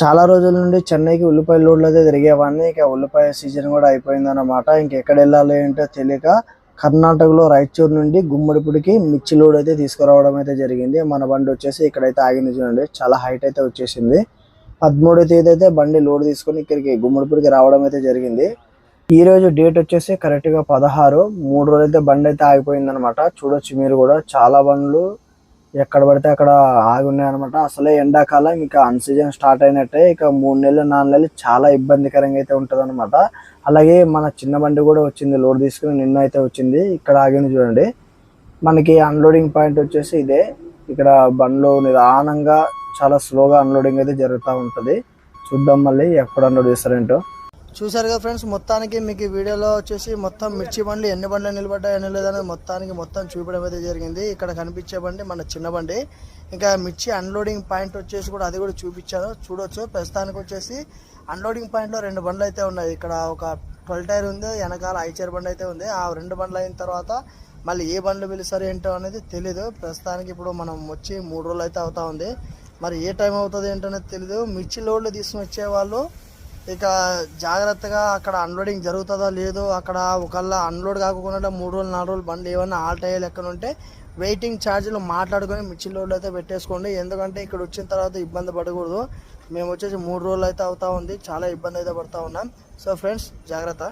చాలా రోజుల నుండి చెన్నైకి ఉల్లిపాయ లోడ్లు అయితే తిరిగేవాడిని ఇక ఉల్లిపాయ సీజన్ కూడా అయిపోయిందన్నమాట. ఇంకెక్కడ వెళ్ళాలి ఏంటో తెలియక కర్ణాటకలో రాయచూరు నుండి గుమ్మడిపుడికి మిర్చి లోడ్ అయితే తీసుకురావడం అయితే జరిగింది. మన బండి వచ్చేసి ఇక్కడైతే ఆగింది చూడండి. చాలా హైట్ అయితే వచ్చేసింది. పదమూడో తేదీ అయితే బండి లోడ్ తీసుకొని ఇక్కడికి గుమ్మడిపుడికి రావడం అయితే జరిగింది. ఈ రోజు డేట్ వచ్చేసి కరెక్ట్గా పదహారు. మూడు రోజులైతే బండి అయితే ఆగిపోయింది అనమాట చూడొచ్చు మీరు కూడా. చాలా బండ్లు ఎక్కడ పడితే అక్కడ ఆగి ఉన్నాయన్నమాట. అసలే ఎండాకాలం ఇంకా అన్సీజన్ స్టార్ట్ అయినట్టే ఇక మూడు నెలలు నాలుగు నెలలు చాలా ఇబ్బందికరంగా అయితే ఉంటుంది అనమాట అలాగే మన చిన్న బండి కూడా వచ్చింది లోడ్ తీసుకుని నిన్న అయితే వచ్చింది ఇక్కడ ఆగింది చూడండి. మనకి అన్లోడింగ్ పాయింట్ వచ్చేసి ఇదే. ఇక్కడ బండ్లు నిదానంగా చాలా స్లోగా అన్లోడింగ్ అయితే జరుగుతూ ఉంటుంది. చూద్దాం మళ్ళీ ఎప్పుడు అన్లోడ్ చేస్తారేంటో. చూసారు కదా ఫ్రెండ్స్ మొత్తానికి మీకు ఈ వీడియోలో వచ్చేసి మొత్తం మిర్చి బండ్లు ఎన్ని బండ్లు నిలబడ్డాయి ఎన్ని లేదనేది మొత్తానికి మొత్తం చూపించడం అయితే జరిగింది. ఇక్కడ కనిపించే బండి మన చిన్న బండి. ఇంకా మిర్చి అన్లోడింగ్ పాయింట్ వచ్చేసి కూడా అది కూడా చూపించాను. చూడొచ్చు. ప్రస్తుతానికి వచ్చేసి అన్లోడింగ్ పాయింట్లో రెండు బండ్లు అయితే ఉన్నాయి. ఇక్కడ ఒక ట్వెల్వ్ టైర్ ఉంది వెనకాల ఐచర్ బండి అయితే ఉంది. ఆ రెండు బండ్లు అయిన తర్వాత మళ్ళీ ఏ బండ్లు పిలుస్తారు ఏంటో అనేది తెలీదు. ప్రస్తుతానికి ఇప్పుడు మనం వచ్చి మూడు రోజులు అయితే అవుతా ఉంది. మరి ఏ టైం అవుతుంది ఏంటనేది తెలీదు. మిర్చి లోడ్లు తీసుకుని వచ్చే వాళ్ళు ఇక జాగ్రత్తగా అక్కడ అన్లోడింగ్ జరుగుతుందో లేదో అక్కడ ఒకళ్ళ అన్లోడ్ కాకుండా మూడు రోజులు నాలుగు రోజులు బండ్లు ఏమన్నా ఆల్ట్ అయ్యే లెక్కన ఉంటే వెయిటింగ్ ఛార్జీలు మాట్లాడుకొని మిర్చి లోడ్లు అయితే పెట్టేసుకోండి. ఎందుకంటే ఇక్కడ వచ్చిన తర్వాత ఇబ్బంది పడకూడదు. మేము వచ్చేసి మూడు రోజులు అయితే అవుతా ఉంది. చాలా ఇబ్బంది అయితే పడుతూ ఉన్నాం. సో ఫ్రెండ్స్ జాగ్రత్త.